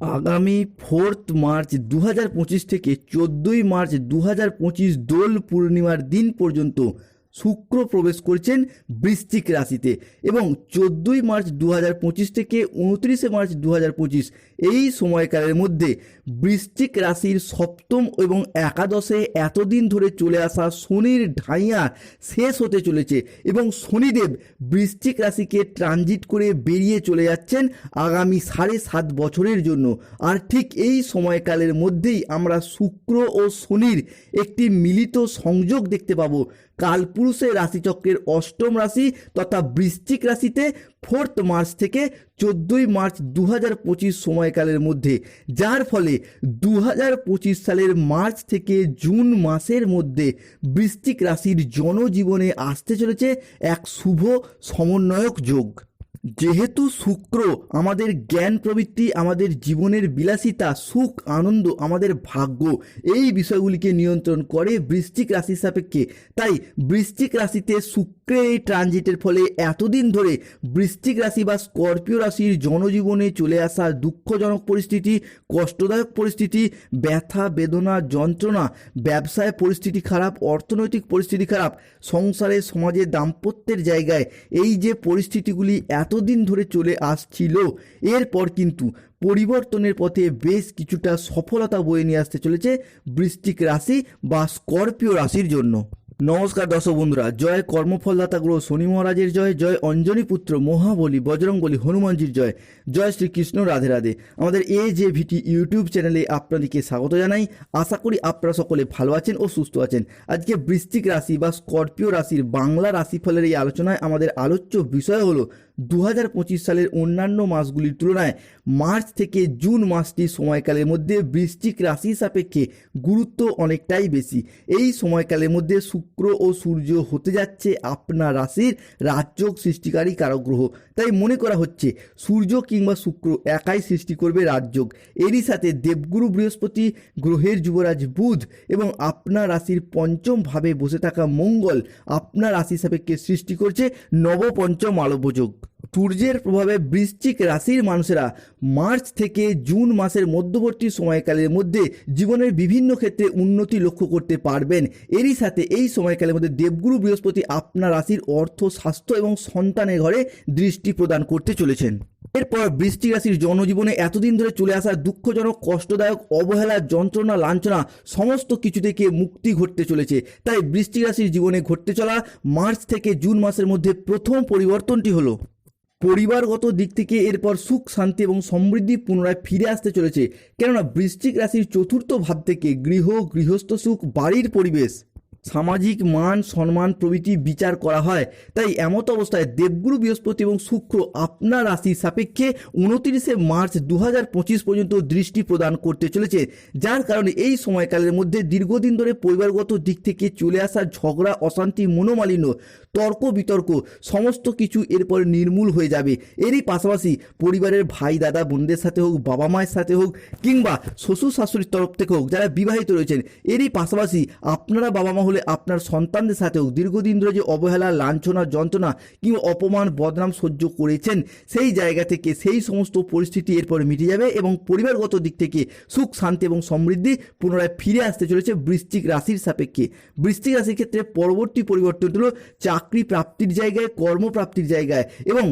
আগামী fourth March দু হাজার পঁচিশ থেকে চোদ্দোই মার্চ দু হাজার পঁচিশ দোল পূর্ণিমার দিন পর্যন্ত শুক্র প্রবেশ করছেন বৃশ্চিক রাশিতে এবং চোদ্দোই মার্চ দু হাজার পঁচিশ থেকে উনত্রিশে মার্চ দু হাজার পঁচিশ এই সময়কালের মধ্যে বৃশ্চিক রাশির সপ্তম এবং একাদশে এতদিন ধরে চলে আসা শনির ঢাইয়া শেষ হতে চলেছে এবং শনিদেব বৃশ্চিক রাশিকে ট্রানজিট করে বেরিয়ে চলে যাচ্ছেন আগামী সাড়ে সাত বছরের জন্য। আর ঠিক এই সময়কালের মধ্যেই আমরা শুক্র ও শনির একটি মিলিত সংযোগ দেখতে পাবো। কালপুরুষের রাশিচক্রের অষ্টম রাশি তথা বৃশ্চিক রাশিতে ফোর্থ মার্চ থেকে চোদ্দোই মার্চ দু হাজার পঁচিশ সময়কালের মধ্যে, যার ফলে দু হাজার পঁচিশ সালের মার্চ থেকে জুন মাসের মধ্যে বৃশ্চিক রাশির জনজীবনে আসতে চলেছে এক শুভ সমন্বয়ক যোগ। যেহেতু শুক্র আমাদের জ্ঞান প্রবৃত্তি, আমাদের জীবনের বিলাসিতা, সুখ, আনন্দ, আমাদের ভাগ্য, এই বিষয়গুলিকে নিয়ন্ত্রণ করে বৃশ্চিক রাশির সাপেক্ষে। তাই বৃশ্চিক রাশিতে শুক্রের এই ট্রানজিটের ফলে এতদিন ধরে বৃশ্চিক রাশি বা স্করপিও রাশির জনজীবনে চলে আসা দুঃখজনক পরিস্থিতি, কষ্টদায়ক পরিস্থিতি, ব্যথা, বেদনা, যন্ত্রণা, ব্যবসায় পরিস্থিতি খারাপ, অর্থনৈতিক পরিস্থিতি খারাপ, সংসারে, সমাজে দাম্পত্যের জায়গায় এই যে পরিস্থিতিগুলি এতদিন ধরে চলে আসছিল। এরপর কিন্তু পরিবর্তনের পথে বেশ কিছুটা সফলতা বয়ে নিয়ে আসতে চলেছে বৃষ্টিক রাশি বা স্করপিও রাশির জন্য। নমস্কার দর্শক বন্ধুরা, জয় কর্মফলদাতা গ্রহ শনি মহারাজের জয় জয় অঞ্জনী পুত্র মহাবলী বজরংবলী হনুমানজির জয় জয় শ্রীকৃষ্ণ রাধে রাধে। আমাদের এ যে ভিটি ইউটিউব চ্যানেলে আপনাদেরকে স্বাগত জানাই। আশা করি আপনারা সকলে ভালো আছেন ও সুস্থ আছেন। আজকে বৃশ্চিক রাশি বা স্করপিও রাশির বাংলা রাশিফলের এই আলোচনায় আমাদের আলোচ্য বিষয় হলো দু হাজার পঁচিশ সালের অন্যান্য মাসগুলির তুলনায় মার্চ থেকে জুন মাসটি সময়কালের মধ্যে বৃষ্টিক রাশি সাপেক্ষে গুরুত্ব অনেকটাই বেশি। এই সময়কালের মধ্যে শুক্র ও সূর্য হতে যাচ্ছে আপনার রাশির রাজযোগ সৃষ্টিকারী কারক গ্রহ। তাই মনে করা হচ্ছে সূর্য কিংবা শুক্র একাই সৃষ্টি করবে রাজযোগ। এরই সাথে দেবগুরু বৃহস্পতি গ্রহের যুবরাজ বুধ এবং আপনার রাশির পঞ্চম ভাবে বসে থাকা মঙ্গল আপনার রাশি সাপেক্ষে সৃষ্টি করছে নবপঞ্চম আলব্যযোগ সূর্যের প্রভাবে বৃশ্চিক রাশির মানুষেরা মার্চ থেকে জুন মাসের মধ্যবর্তী সময়কালের মধ্যে জীবনের বিভিন্ন ক্ষেত্রে উন্নতি লক্ষ্য করতে পারবেন। এরই সাথে এই সময়কালের মধ্যে দেবগুরু বৃহস্পতি আপনার রাশির অর্থ, স্বাস্থ্য এবং সন্তানের ঘরে দৃষ্টি প্রদান করতে চলেছেন। এরপর বৃষ্টিক রাশির জনজীবনে এতদিন ধরে চলে আসা দুঃখজনক, কষ্টদায়ক, অবহেলা, যন্ত্রণা, লাঞ্ছনা সমস্ত কিছু থেকে মুক্তি ঘটতে চলেছে। তাই বৃষ্টিক রাশির জীবনে ঘটতে চলা মার্চ থেকে জুন মাসের মধ্যে প্রথম পরিবর্তনটি হলো পরিবারগত দিক থেকে এরপর সুখ, শান্তি এবং সমৃদ্ধি পুনরায় ফিরে আসতে চলেছে। কেননা বৃশ্চিক রাশির চতুর্থ ভাব থেকে গৃহ, গৃহস্থ সুখ, বাড়ির পরিবেশ। সামাজিক মান, সম্মান প্রভৃতি বিচার করা হয়। তাই এমত অবস্থায় দেবগুরু বৃহস্পতি এবং শুক্র আপনার রাশির সাপেক্ষে উনতিরিশে মার্চ দু হাজার পঁচিশ পর্যন্ত দৃষ্টি প্রদান করতে চলেছে। যার কারণে এই সময়কালের মধ্যে দীর্ঘদিন ধরে পরিবারগত দিক থেকে চলে আসা ঝগড়া, অশান্তি, মনোমালিন্য, তর্ক, বিতর্ক সমস্ত কিছু এরপরে নির্মূল হয়ে যাবে। এরই পাশাপাশি পরিবারের ভাই, দাদা, বোনদের সাথে হোক, বাবা মায়ের সাথে হোক কিংবা শ্বশুর শাশুড়ির তরফ থেকে হোক, যারা বিবাহিত রয়েছেন, এরই পাশাপাশি আপনারা বাবা মা হলে আপনার সন্তানদের সাথেও দীর্ঘদিন ধরে যে অবহেলা, লাঞ্ছনা, যন্ত্রণা কিংবা অপমান, বদনাম সহ্য করেছেন, সেই জায়গা থেকে সেই সমস্ত পরিস্থিতি এরপর মিটে যাবে এবং পরিবারগত দিক থেকে সুখ, শান্তি এবং সমৃদ্ধি পুনরায় ফিরে আসতে চলেছে বৃশ্চিক রাশির সাপেক্ষে। বৃশ্চিক রাশির ক্ষেত্রে পরবর্তী পরিবর্তন হলো চাকরি প্রাপ্তির জায়গায়, কর্মপ্রাপ্তির জায়গায় এবং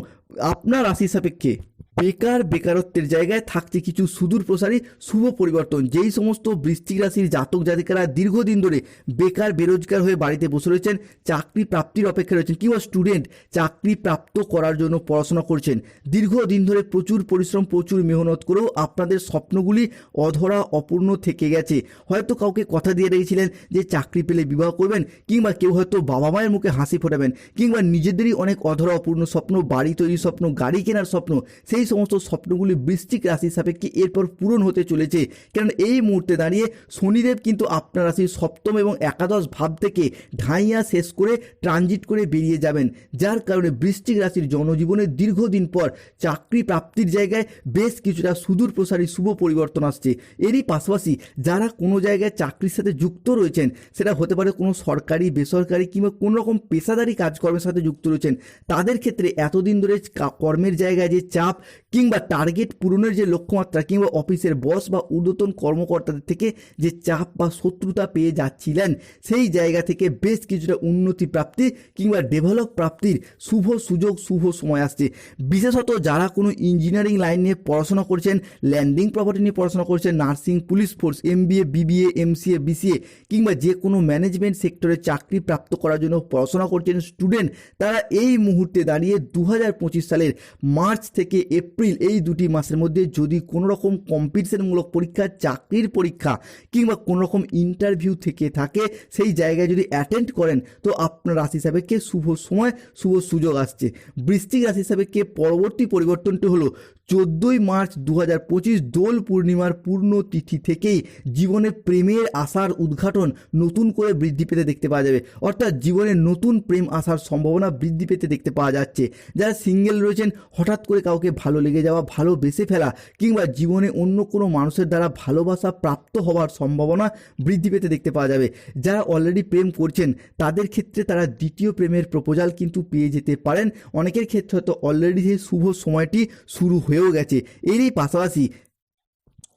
আপনার রাশির সাপেক্ষে। বেকার বেকারত্বের জায়গায় থাকছে কিছু সুদূর প্রসারী শুভ পরিবর্তন। যেই সমস্ত বৃশ্চিক রাশির জাতক জাতিকারা দীর্ঘদিন ধরে বেকার বেরোজগার হয়ে বাড়িতে বসে রয়েছেন, চাকরি প্রাপ্তির অপেক্ষা রয়েছেন। কিংবা স্টুডেন্ট চাকরি প্রাপ্ত করার জন্য পড়াশোনা করছেন? দীর্ঘদিন ধরে প্রচুর পরিশ্রম, প্রচুর মেহনত করেও আপনাদের স্বপ্নগুলি অধরা অপূর্ণ থেকে গেছে। হয়তো কাউকে কথা দিয়ে রেখেছিলেন যে চাকরি পেলে বিবাহ করবেন, কিংবা কেউ হয়তো বাবা মায়ের মুখে হাসি ফোটাবেন, কিংবা নিজেদেরই অনেক অধরা অপূর্ণ স্বপ্ন, বাড়ি তৈরির স্বপ্ন, গাড়ি কেনার স্বপ্ন, সেই সমস্ত স্বপ্নগুলি বৃশ্চিক রাশির সাপেক্ষে এরপর পূরণ হতে চলেছে। কারণ এই মুহূর্তে দাঁড়িয়ে শনিদেব কিন্তু আপনার রাশির সপ্তম এবং একাদশ ভাব থেকে ঢাইয়া শেষ করে ট্রানজিট করে বেরিয়ে যাবেন। যার কারণে বৃষ্টিক রাশির জনজীবনে দীর্ঘদিন পর চাকরি প্রাপ্তির জায়গায় বেশ কিছুটা সুদূর প্রসারী শুভ পরিবর্তন আসছে। এরই পাশাপাশি যারা কোনো জায়গায় চাকরির সাথে যুক্ত রয়েছেন, সেটা হতে পারে কোনো সরকারি, বেসরকারি কিংবা কোনো রকম পেশাদারি কাজকর্মের সাথে যুক্ত রয়েছেন, তাদের ক্ষেত্রে এতদিন ধরে কর্মের জায়গায় যে চাপ কিংবা টার্গেট পূরণের যে লক্ষ্যমাত্রা কিংবা অফিসের বস বা ঊর্ধ্বতন কর্মকর্তাদের থেকে যে চাপ বা শত্রুতা পেয়ে যাচ্ছিলেন, সেই জায়গা থেকে বেশ কিছুটা উন্নতি প্রাপ্তি কিংবা ডেভেলপ প্রাপ্তির শুভ সুযোগ, শুভ সময় আসছে। বিশেষত যারা কোনো ইঞ্জিনিয়ারিং লাইন নিয়ে পড়াশোনা করছেন ল্যান্ডিং প্রপার্টি নিয়ে পড়াশোনা করছেন nursing police force M MBA BBA M MCA BCA কিংবা যে কোনো ম্যানেজমেন্ট সেক্টরে চাকরি প্রাপ্ত করার জন্য পড়াশোনা করছেন স্টুডেন্ট তারা এই মুহূর্তে দাঁড়িয়ে দু হাজার পঁচিশ সালের মার্চ থেকে এপ্রিল এই দুটি মাসের মধ্যে যদি কোনো রকম কম্পিটিশনমূলক পরীক্ষা, চাকরির পরীক্ষা কিংবা কোনো রকম ইন্টারভিউ থেকে থাকে, সেই জায়গায় যদি অ্যাটেন্ড করেন, তো আপনার রাশি সাপেক্ষে শুভ সময়, শুভ সুযোগ আসছে। বৃশ্চিক রাশি সাপেক্ষে পরবর্তী পরিবর্তনটি হলো চোদ্দোই মার্চ দু হাজার পঁচিশ দোল পূর্ণিমার পূর্ণ তিথি থেকেই জীবনে প্রেমের আশার উদ্ঘাটন নতুন করে বৃদ্ধি পেতে দেখতে পাওয়া যাবে। অর্থাৎ জীবনে নতুন প্রেম আসার সম্ভাবনা বৃদ্ধি পেতে দেখতে পাওয়া যাচ্ছে। যারা সিঙ্গেল রয়েছেন, হঠাৎ করে কাউকে ভালো লেগে যাওয়া, ভালো বেসে ফেলা কিংবা জীবনে অন্য কোনো মানুষের দ্বারা ভালোবাসা প্রাপ্ত হওয়ার সম্ভাবনা বৃদ্ধি পেতে দেখতে পাওয়া যাবে। যারা অলরেডি প্রেম করছেন, তাদের ক্ষেত্রে তারা দ্বিতীয় প্রেমের প্রপোজাল কিন্তু পেয়ে যেতে পারেন। অনেকের ক্ষেত্রে হয়তো অলরেডি সেই শুভ সময়টি শুরু হয়েও গেছে। এরই পাশাপাশি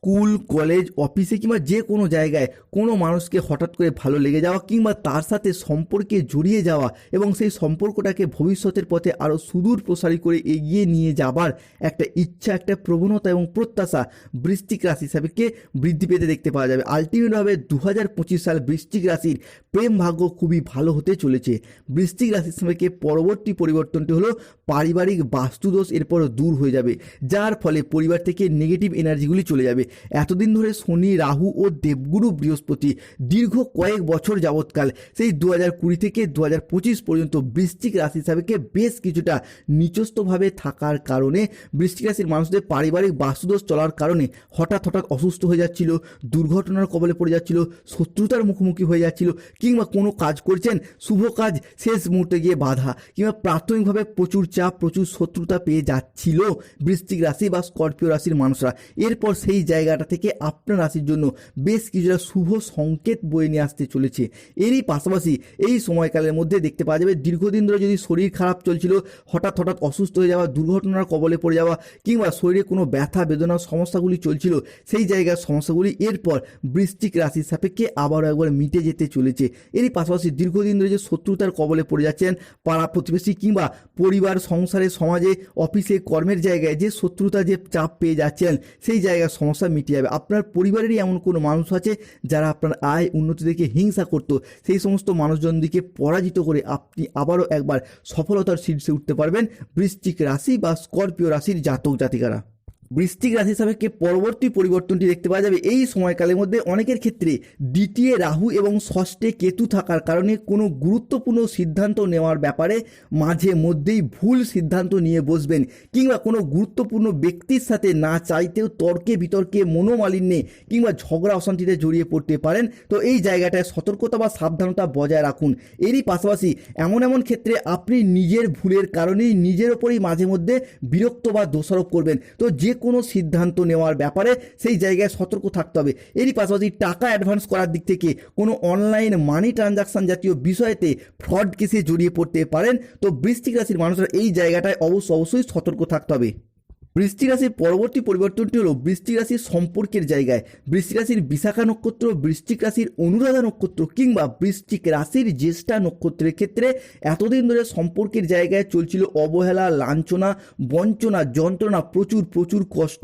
স্কুল, কলেজ, অফিসে কিংবা যে কোনো জায়গায় কোনো মানুষকে হঠাৎ করে ভালো লেগে যাওয়া কিংবা তার সাথে সম্পর্কে জড়িয়ে যাওয়া এবং সেই সম্পর্কটাকে ভবিষ্যতের পথে আরও সুদূর প্রসারী করে এগিয়ে নিয়ে যাবার একটা ইচ্ছা, একটা প্রবণতা এবং প্রত্যাশা বৃষ্টিক রাশি সাপেক্ষে বৃদ্ধি পেতে দেখতে পাওয়া যাবে। আলটিমেটভাবে দু হাজার পঁচিশ সাল বৃষ্টিক রাশির প্রেম ভাগ্য খুবই ভালো হতে চলেছে। বৃষ্টিক রাশির সাপেক্ষে পরবর্তী পরিবর্তনটি হলো পারিবারিক বাস্তুদোষ এরপর দূর হয়ে যাবে, যার ফলে পরিবার থেকে নেগেটিভ এনার্জিগুলি চলে যাবে। এতদিন ধরে শনি, রাহু ও দেবগুরু বৃহস্পতি দীর্ঘ কয়েক বছর যাবৎকাল, সেই দু হাজার কুড়ি থেকে দু হাজার পঁচিশ পর্যন্ত বৃশ্চিক রাশি সাপেক্ষে বেশ কিছুটা নিচস্থভাবে থাকার কারণে, বৃশ্চিক রাশির মানুষদের পারিবারিক বাস্তুদোষ চলার কারণে হঠাৎ হঠাৎ অসুস্থ হয়ে যাচ্ছিল, দুর্ঘটনার কবলে পড়ে যাচ্ছিল, শত্রুতার মুখোমুখি হয়ে যাচ্ছিল, কিংবা কোনো কাজ করছেন, শুভ কাজ শেষ মুহূর্তে গিয়ে বাধা, কিংবা প্রাথমিকভাবে প্রচুর চাপ, প্রচুর শত্রুতা পেয়ে যাচ্ছিল বৃশ্চিক রাশি বা স্করপিও রাশির মানুষরা। এরপর সেই জায়গাটা থেকে আপনার রাশির জন্য বেশ কিছুটা শুভ সংকেত বয়ে নিয়ে আসতে চলেছে। এরই পাশাপাশি এই সময়কালের মধ্যে দেখতে পাওয়া যাবে দীর্ঘদিন ধরে যদি শরীর খারাপ চলছিল, হঠাৎ হঠাৎ অসুস্থ হয়ে যাওয়া, দুর্ঘটনার কবলে পড়ে যাওয়া কিংবা শরীরে কোনো ব্যথা বেদনার সমস্যাগুলি চলছিল, সেই জায়গার সমস্যাগুলি এরপর বৃষ্টিক রাশির সাপেক্ষে আবারও একবার মিটে যেতে চলেছে। এরই পাশাপাশি দীর্ঘদিন ধরে যে শত্রুতার কবলে পড়ে যাচ্ছেন পাড়া প্রতিবেশী কিংবা পরিবার, সংসারে, সমাজে, অফিসে, কর্মের জায়গায় যে শত্রুতা, যে চাপ পেয়ে যাচ্ছেন, সেই জায়গার সমস্যা মিটে যাবে। আপনার পরিবারেরই এমন কোনো মানুষ আছে যারা আপনার আয় উন্নতি দেখে হিংসা করতো? সেই সমস্ত মানুষজনদিকে পরাজিত করে আপনি আবারও একবার সফলতার শীর্ষে উঠতে পারবেন বৃশ্চিক রাশি বা স্করপিও রাশির জাতক জাতিকারা। বৃশ্চিক রাশি সাপেক্ষে পরবর্তী পরিবর্তনটি দেখতে পাওয়া যাবে। এই সময়কালের মধ্যে অনেকের ক্ষেত্রে দ্বিতীয় রাহু এবং ষষ্ঠে কেতু থাকার কারণে কোনো গুরুত্বপূর্ণ সিদ্ধান্ত নেওয়ার ব্যাপারে মাঝে মধ্যেই ভুল সিদ্ধান্ত নিয়ে বসবেন কিংবা কোনো গুরুত্বপূর্ণ ব্যক্তির সাথে না চাইতেও তর্কে বিতর্কে মনোমালিন্যে কিংবা ঝগড়া অশান্তিতে জড়িয়ে পড়তে পারেন। তো এই জায়গাটায় সতর্কতা বা সাবধানতা বজায় রাখুন। এরই পাশাপাশি এমন এমন ক্ষেত্রে আপনি নিজের ভুলের কারণেই নিজের ওপরেই মাঝে মধ্যে বিরক্ত বা দোষারোপ করবেন। তো যে কোনো সিদ্ধান্ত নেওয়ার ব্যাপারে সেই জায়গায় সতর্ক থাকতে হবে। এরই পাশাপাশি টাকা অ্যাডভান্স করার দিক থেকে কোনো অনলাইন মানি ট্রানজাকশন জাতীয় বিষয়তে ফ্রড কেসে জড়িয়ে পড়তে পারেন। তো বৃষ্টিক রাশির মানুষরা এই জায়গাটায় অবশ্য অবশ্যই সতর্ক থাকতে হবে। বৃষ্টি রাশির পরবর্তী পরিবর্তনটি হলো বৃষ্টি রাশির সম্পর্কের জায়গায়। বৃষ্টি রাশির বিশাখা নক্ষত্র বৃশ্চিক রাশির অনুরাধা নক্ষত্র কিংবা বৃশ্চিক রাশির জ্যেষ্ঠা নক্ষত্রের ক্ষেত্রে এতদিন ধরে সম্পর্কের জায়গায় চলছিল অবহেলা, লাঞ্ছনা, বঞ্চনা, যন্ত্রণা, প্রচুর প্রচুর কষ্ট,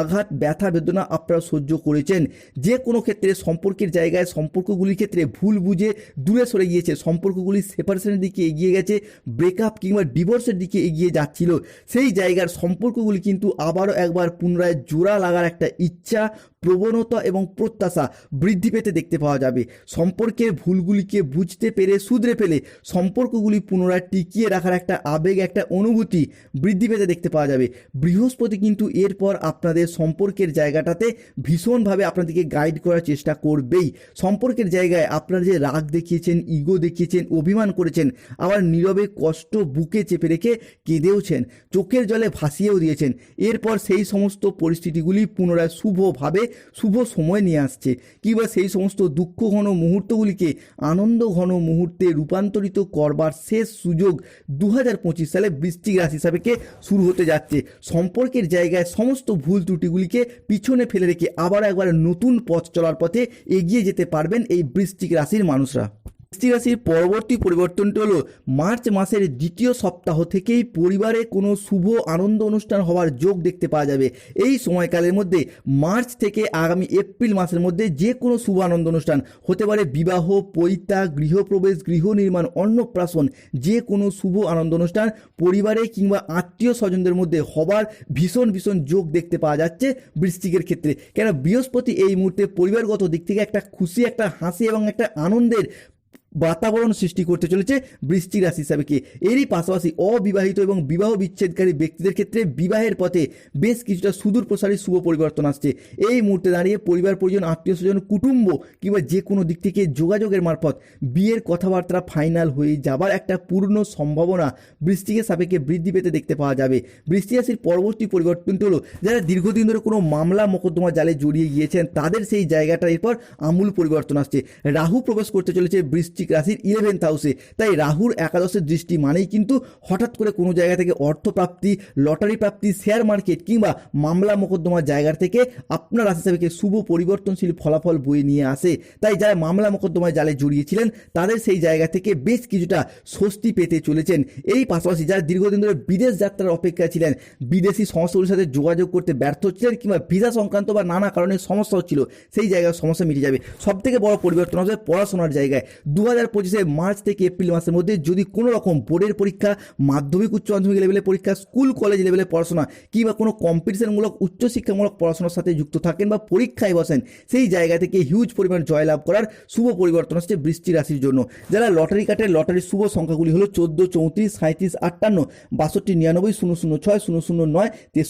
আঘাত, ব্যথা, বেদনা আপনারা সহ্য করেছেন। যে কোনো ক্ষেত্রে সম্পর্কের জায়গায় সম্পর্কগুলির ক্ষেত্রে ভুল বুঝে দূরে সরে গিয়েছে। সম্পর্কগুলি সেপারেশনের দিকে এগিয়ে গেছে ব্রেকআপ কিংবা ডিভোর্সের দিকে এগিয়ে যাচ্ছিল। সেই জায়গার সম্পর্কগুলি কিন্তু আবারও একবার পুনরায় জোড়া লাগার একটা ইচ্ছা, প্রবণতা এবং প্রত্যাশা বৃদ্ধি পেতে দেখতে পাওয়া যাবে। সম্পর্কের ভুলগুলিকে বুঝতে পেরে শুধরে ফেলে সম্পর্কগুলি পুনরায় টিকিয়ে রাখার একটা আবেগ, একটা অনুভূতি বৃদ্ধি পেতে দেখতে পাওয়া যাবে। বৃহস্পতি কিন্তু এরপর আপনাদের সম্পর্কের জায়গাটাতে ভীষণভাবে আপনাদেরকে গাইড করার চেষ্টা করবেই। সম্পর্কের জায়গায় আপনারা যে রাগ দেখিয়েছেন ইগো দেখিয়েছেন, অভিমান করেছেন, আবার নীরবে কষ্ট বুকে চেপে রেখে কেঁদেওছেন, চোখের জলে ভাসিয়েও দিয়েছেন এরপর সেই সমস্ত পরিস্থিতিগুলি পুনরায় শুভভাবে, শুভ সময় নিয়ে আসছে। কিংবা সেই সমস্ত দুঃখ ঘন মুহূর্তগুলিকে আনন্দ ঘন মুহূর্তে রূপান্তরিত করবার শেষ সুযোগ দু পঁচিশ সালে বৃশ্চিক রাশি হিসাবেকে শুরু হতে যাচ্ছে। সম্পর্কের জায়গায় সমস্ত ভুল ত্রুটিগুলিকে পিছনে ফেলে রেখে আবার একবার নতুন পথ চলার পথে এগিয়ে যেতে পারবেন এই বৃষ্টিক রাশির মানুষরা। বৃশ্চিক রাশির পরবর্তী পরিবর্তনটি হলো মার্চ মাসের দ্বিতীয় সপ্তাহ থেকেই পরিবারে কোনো শুভ আনন্দ অনুষ্ঠান হওয়ার যোগ দেখতে পাওয়া যাবে। এই সময়কালের মধ্যে মার্চ থেকে আগামী এপ্রিল মাসের মধ্যে যে কোনো শুভ আনন্দ অনুষ্ঠান হতে পারে বিবাহ, পৈতা, গৃহপ্রবেশ, গৃহ নির্মাণ, অন্নপ্রাশন যে কোনো শুভ আনন্দ অনুষ্ঠান পরিবারে কিংবা আত্মীয় স্বজনদের মধ্যে হবার ভীষণ ভীষণ যোগ দেখতে পাওয়া যাচ্ছে বৃষ্টিকের ক্ষেত্রে। কেন? বৃহস্পতি এই মুহূর্তে পরিবারগত দিক থেকে একটা খুশি, একটা হাসি এবং একটা আনন্দের বাতাবরণ সৃষ্টি করতে চলেছে বৃষ্টি রাশি হিসাবে কি? এরই পাশাপাশি অবিবাহিত এবং বিবাহ বিচ্ছেদকারী ব্যক্তিদের ক্ষেত্রে বিবাহের পথে বেশ কিছুটা সুদূর প্রসারী শুভ পরিবর্তন আসছে। এই মুহূর্তে দাঁড়িয়ে পরিবার, পরিজন, আত্মীয় স্বজন, কুটুম্ব কিংবা যে কোনো দিক থেকে যোগাযোগের মারফত বিয়ের কথাবার্তা ফাইনাল হয়ে যাবার একটা পূর্ণ সম্ভাবনা বৃষ্টিকে সাপেক্ষে বৃদ্ধি পেতে দেখতে পাওয়া যাবে। বৃষ্টি রাশির পরবর্তী পরিবর্তনটি হলো, যারা দীর্ঘদিন ধরে কোনো মামলা মোকদ্দমা জালে জড়িয়ে গিয়েছেন, তাদের সেই জায়গাটা এরপর আমূল পরিবর্তন আসছে। রাহু প্রবেশ করতে চলেছে বৃশ্চিক রাশির ইলেভেন্থ হাউসে তাই রাহুর একাদশের দৃষ্টি মানেই কিন্তু হঠাৎ করে কোনো জায়গা থেকে অর্থ প্রাপ্তি লটারি প্রাপ্তি শেয়ার মার্কেট কিংবা মামলা মোকদ্দমার জায়গা থেকে আপনার রাশি হিসাবে শুভ পরিবর্তনশীল ফলাফল বয়ে নিয়ে আসে। তাই যারা মামলা মোকদ্দমায় জালে জড়িয়েছিলেন, তাদের সেই জায়গা থেকে বেশ কিছুটা স্বস্তি পেতে চলেছেন। এই পাশাপাশি যারা দীর্ঘদিন ধরে বিদেশ যাত্রার অপেক্ষায় ছিলেন, বিদেশি সংস্থাগুলির সাথে যোগাযোগ করতে ব্যর্থ হচ্ছিলেন কিংবা ভিসা সংক্রান্ত বা নানা কারণে সমস্যা হচ্ছিল, সেই জায়গায় সমস্যা মিটে যাবে। সব থেকে বড় পরিবর্তন হবে পড়াশোনার জায়গায়। দু হাজার পঁচিশে মার্চ থেকে এপ্রিল মাসের মধ্যে যদি কোনো রকম বোর্ডের পরীক্ষা, মাধ্যমিক উচ্চ মাধ্যমিক লেভেলের পরীক্ষা, স্কুল, কলেজ লেভেলের পড়াশোনা কিংবা কোনো কম্পিটিশনমূলক উচ্চশিক্ষামূলক পড়াশোনার সাথে যুক্ত থাকেন বা পরীক্ষায় বসেন, সেই জায়গা থেকে হিউজ পরিমাণ জয়লাভ করার শুভ পরিবর্তন আসছে বৃষ্টি রাশির জন্য। যারা লটারি কাটে, লটারির শুভ সংখ্যাগুলি হলো চোদ্দ, চৌত্রিশ সাঁত্রিশ আটান্ন, বাষট্টি, নিরানব্বই, শূন্য শূন্য, ছয়, শূন্য শূন্য, নয়